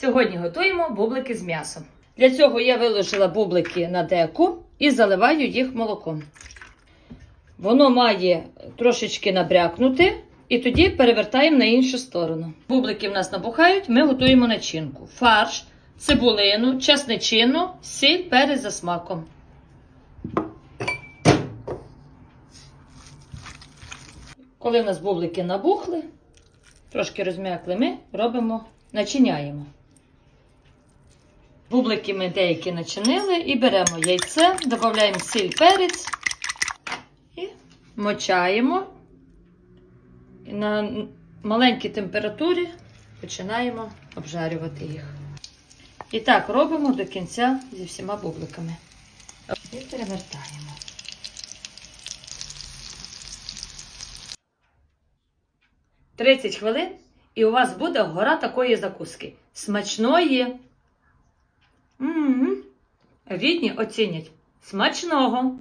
Сьогодні готуємо бублики з м'ясом. Для цього я виложила бублики на деку і заливаю їх молоком. Воно має трошечки набрякнути, і тоді перевертаємо на іншу сторону. Бублики в нас набухають, ми готуємо начинку. Фарш, цибулину, чесничину, сіль, перець за смаком. Коли в нас бублики набухли, трошки розм'якли, ми робимо, начиняємо. Бублики ми деякі начинили і беремо яйце, додаємо сіль, перець і мочаємо. І на маленькій температурі починаємо обжарювати їх. І так робимо до кінця зі всіма бубликами. І перевертаємо. Тридцять хвилин, і у вас буде гора такої закуски. Смачної. М-м-м. Рідні оцінять. Смачного!